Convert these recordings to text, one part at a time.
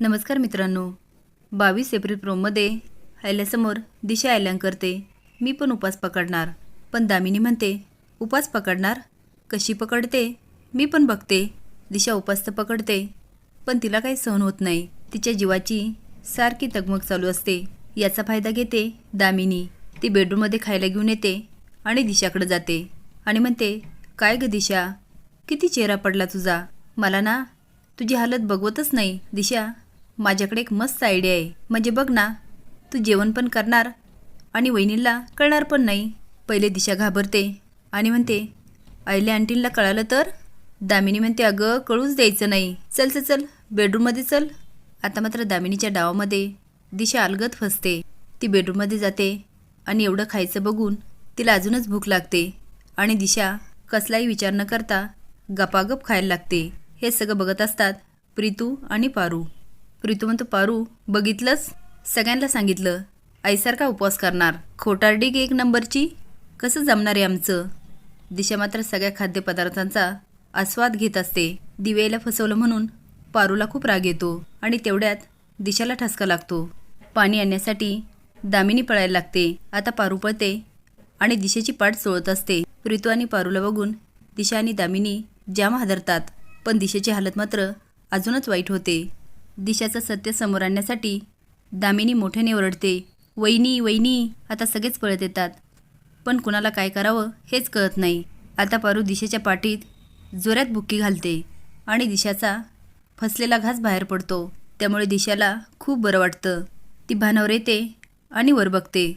नमस्कार मित्रांनो. बावीस एप्रिल प्रोमध्ये आयल्यासमोर दिशा आयल्यान करते. मी पण उपास पकडणार. पण दामिनी म्हणते उपास पकडणार? कशी पकडते? मी पण बघते. दिशा उपास तर पकडते. पण तिला काही सहन होत नाही. तिच्या जीवाची सारखी तगमग चालू असते. याचा फायदा घेते दामिनी. ती बेडरूममध्ये खायला घेऊन येते आणि दिशाकडे जाते. आणि म्हणते काय ग दिशा? किती चेहरा पडला तुझा? मला ना तुझी हालत बघवतच नाही दिशा. माझ्याकडे एक मस्त आयडिया आहे. म्हणजे बघ ना तू जेवण पण करणार आणि वहिनीला कळणार पण नाही. पहिले दिशा घाबरते आणि म्हणते आईल्या आंटीला कळालं तर? दामिनी म्हणते अगं कळूच द्यायचं नाही. चल चल चल बेडरूममध्ये चल. आता मात्र दामिनीच्या डावामध्ये दिशा अलगत फसते. ती बेडरूममध्ये जाते आणि एवढं खायचं बघून तिला अजूनच भूक लागते आणि दिशा कसलाही विचार न करता गपागप खायला लागते. हे सगळं बघत असतात प्रीतू आणि पारू. प्रीतू म्हणतो पारू बघितलंच सगळ्यांना सांगितलं आईसारखा उपवास करणार. खोटारडी एक नंबरची? कसं जमणार आहे आमचं? दिशा मात्र सगळ्या खाद्यपदार्थांचा आस्वाद घेत असते. दिवेला फसवलं म्हणून पारूला खूप राग येतो आणि तेवढ्यात दिशाला ठसका लागतो. पाणी आणण्यासाठी दामिनी पळायला लागते. आता पारू पळते आणि दिशेची पाठ चोळत असते. प्रीतू आणि पारूला बघून दिशा आणि दामिनी जाम हादरतात. पण दिशेची हालत मात्र अजूनच वाईट होते. दिशाचं सत्य समोर आणण्यासाठी दामिनी मोठ्याने ओरडते वैनी वैनी आता सगळेच पळत येतात. पण कुणाला काय करावं हेच कळत नाही. आता पारू दिशेच्या पाठीत जोरात बुक्की घालते आणि दिशाचा फसलेला घास बाहेर पडतो. त्यामुळे दिशाला खूप बरं वाटतं. ती भानावर येते आणि वर बघते.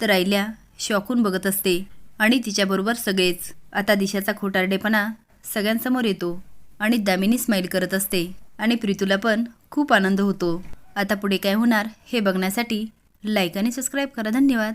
तर आईल्या शॉकून बघत असते आणि तिच्याबरोबर सगळेच. आता दिशाचा खोटारडेपणा सगळ्यांसमोर येतो आणि दामिनी स्माईल करत असते आणि प्रीतूला पण खूप आनंद होतो. आता पुढे काय होणार हे बघण्यासाठी लाईक आणि सबस्क्राईब करा. धन्यवाद.